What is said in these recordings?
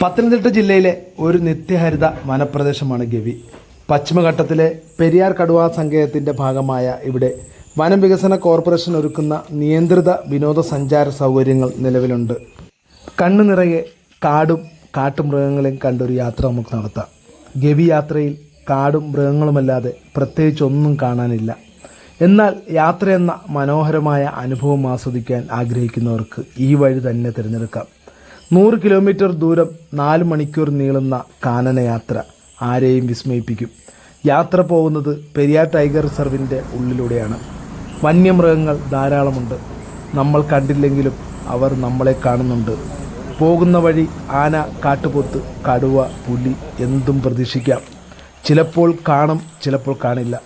പത്തനംതിട്ട ജില്ലയിലെ ഒരു നിത്യഹരിത വനപ്രദേശമാണ് ഗവി. പശ്ചിമഘട്ടത്തിലെ പെരിയാർ കടുവാ സങ്കേതത്തിന്റെ ഭാഗമായ ഇവിടെ വനം വികസന കോർപ്പറേഷൻ ഒരുക്കുന്ന നിയന്ത്രിത വിനോദസഞ്ചാര സൗകര്യങ്ങൾ നിലവിലുണ്ട്. കണ്ണു നിറയെ കാടും കാട്ടുമൃഗങ്ങളെയും കണ്ടൊരു യാത്ര നമുക്ക് നടത്താം. ഗവി യാത്രയിൽ കാടും മൃഗങ്ങളുമല്ലാതെ പ്രത്യേകിച്ച് ഒന്നും കാണാനില്ല. എന്നാൽ യാത്രയെന്ന മനോഹരമായ അനുഭവം ആസ്വദിക്കാൻ ആഗ്രഹിക്കുന്നവർക്ക് ഈ വഴി തന്നെ തിരഞ്ഞെടുക്കാം. നൂറ് കിലോമീറ്റർ ദൂരം നാല് മണിക്കൂർ നീളുന്ന കാനനയാത്ര ആരെയും വിസ്മയിപ്പിക്കും. യാത്ര പോകുന്നത് പെരിയാർ ടൈഗർ റിസർവിന്റെ ഉള്ളിലൂടെയാണ്. വന്യമൃഗങ്ങൾ ധാരാളമുണ്ട്. നമ്മൾ കണ്ടില്ലെങ്കിലും അവർ നമ്മളെ കാണുന്നുണ്ട്. പോകുന്ന വഴി ആന കാട്ടുപോത്ത് കടുവ പുലി എന്തും പ്രതീക്ഷിക്കാം. ചിലപ്പോൾ കാണും ചിലപ്പോൾ കാണില്ല.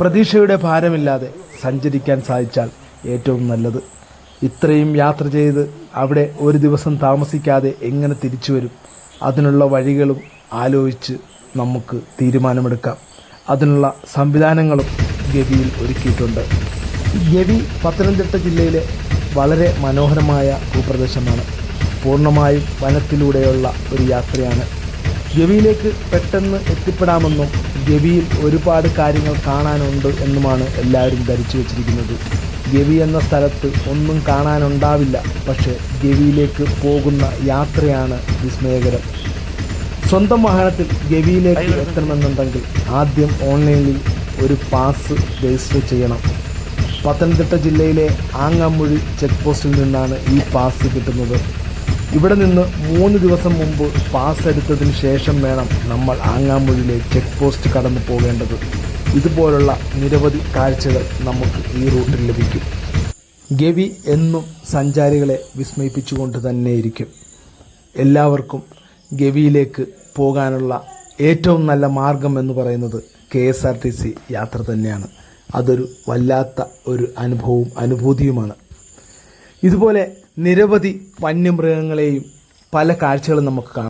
പ്രതീക്ഷയുടെ ഭാരമില്ലാതെ സഞ്ചരിക്കാൻ സാധിച്ചാൽ ഏറ്റവും നല്ലത് ഇത്രയും യാത്ര ചെയ്ത് അവിടെ ഒരു ദിവസം താമസിക്കാതെ എങ്ങനെ തിരിച്ചു വരും? അതിനുള്ള വഴികളും ആലോചിച്ച് നമുക്ക് തീരുമാനമെടുക്കാം. അതിനുള്ള സംവിധാനങ്ങളും ഗവിയിൽ ഒരുക്കിയിട്ടുണ്ട്. ഗവി പത്തനംതിട്ട ജില്ലയിലെ വളരെ മനോഹരമായ ഭൂപ്രദേശമാണ്. പൂർണമായും വനത്തിലൂടെയുള്ള ഒരു യാത്രയാണ്. ഗവിയിലേക്ക് പെട്ടെന്ന് എത്തിപ്പെടാമെന്നും ഗവിയിൽ ഒരുപാട് കാര്യങ്ങൾ കാണാനുണ്ട് എന്നുമാണ് എല്ലാവരും ധരിച്ചു വച്ചിരിക്കുന്നത്. ഗവി എന്ന സ്ഥലത്ത് ഒന്നും കാണാനുണ്ടാവില്ല. പക്ഷേ ഗവിയിലേക്ക് പോകുന്ന യാത്രയാണ് വിസ്മയകരം. സ്വന്തം വാഹനത്തിൽ ഗവിയിലേക്ക് എത്തണമെന്നുണ്ടെങ്കിൽ ആദ്യം ഓൺലൈനിൽ ഒരു പാസ് രജിസ്റ്റർ ചെയ്യണം. പത്തനംതിട്ട ജില്ലയിലെ ആങ്ങാമൊഴി ചെക്ക് പോസ്റ്റിൽ നിന്നാണ് ഈ പാസ് കിട്ടുന്നത്. ഇവിടെ നിന്ന് മൂന്ന് ദിവസം മുമ്പ് പാസ് എടുത്തതിന് ശേഷം വേണം നമ്മൾ ആങ്ങാമൊഴിയിലെ ചെക്ക് പോസ്റ്റ് കടന്നു പോകേണ്ടത്. ഇതുപോലുള്ള നിരവധി കാഴ്ചകൾ നമുക്ക് ഈ റൂട്ടിൽ ലഭിക്കും. ഗവി എന്നും സഞ്ചാരികളെ വിസ്മയിപ്പിച്ചുകൊണ്ട് തന്നെയിരിക്കും. എല്ലാവർക്കും ഗവിയിലേക്ക് പോകാനുള്ള ഏറ്റവും നല്ല മാർഗം എന്ന് പറയുന്നത് K S R T C യാത്ര തന്നെയാണ്. അതൊരു വല്ലാത്ത ഒരു അനുഭവവും അനുഭൂതിയുമാണ്. ഇതുപോലെ നിരവധി വന്യമൃഗങ്ങളെയും പല കാഴ്ചകളും നമുക്ക് കാണാം.